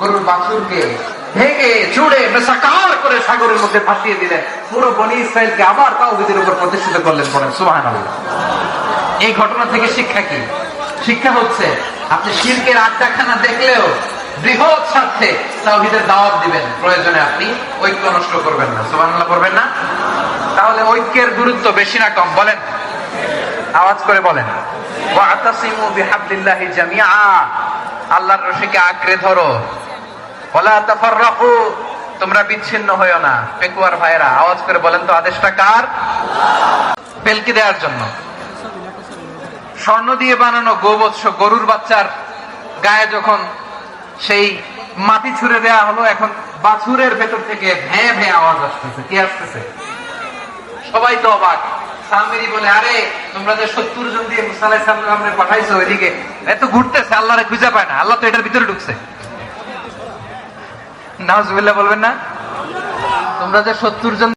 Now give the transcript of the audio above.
গরুর বাছুরকে ভেঙে চুড়ে করে সাগরের মধ্যে দিলেন। পুরো বনি ইসরায়েলকে আবার উপর প্রতিষ্ঠিত করলেন বলেন, সুবহানাল্লাহ। এই ঘটনা থেকে শিক্ষা কি? শিক্ষা হচ্ছে, আপনি শিরকের আড্ডাখানা দেখলেও বৃহৎ স্বার্থে তাওহিদের দাওয়াত দিবেন। প্রয়োজনে আপনি ঐক্য নষ্ট করবেন না। সুবহানাল্লাহ করবেন না? তাহলে ঐক্যের গুরুত্ব বেশি না কম, বলেন। আওয়াজ করে বলেন। আল্লাহর রশিকে আঁকড়ে ধরো। তোমরা বিচ্ছিন্ন হইও না। পেকুয়ার ভাইরা আওয়াজ করে বলেন তো, আদেশটা কার? পেলকি দেওয়ার জন্য। স্বর্ণ দিয়ে বানানো গোবৎস গরুর বাচ্চার গায়ে যখন সেই মাটি ছুড়ে দেয়া হলো, এখন বাছুরের ভেতর থেকে ভ্যাঁ ভ্যাঁ আওয়াজ আসতেছে। কি আসতেছে? সবাই তো অবাক। সামিরি বলে, আরে, তোমরা যে সত্তর জন দিয়ে মুসালাই সামনে পাঠাইছো ওইদিকে এত ঘুরতেছে, আল্লাহরে খুঁজে পায় না। আল্লাহ তো এটার ভিতরে ঢুকছে। নাজবিল্লাহ বলবেন না? তোমরা যে সত্তর জন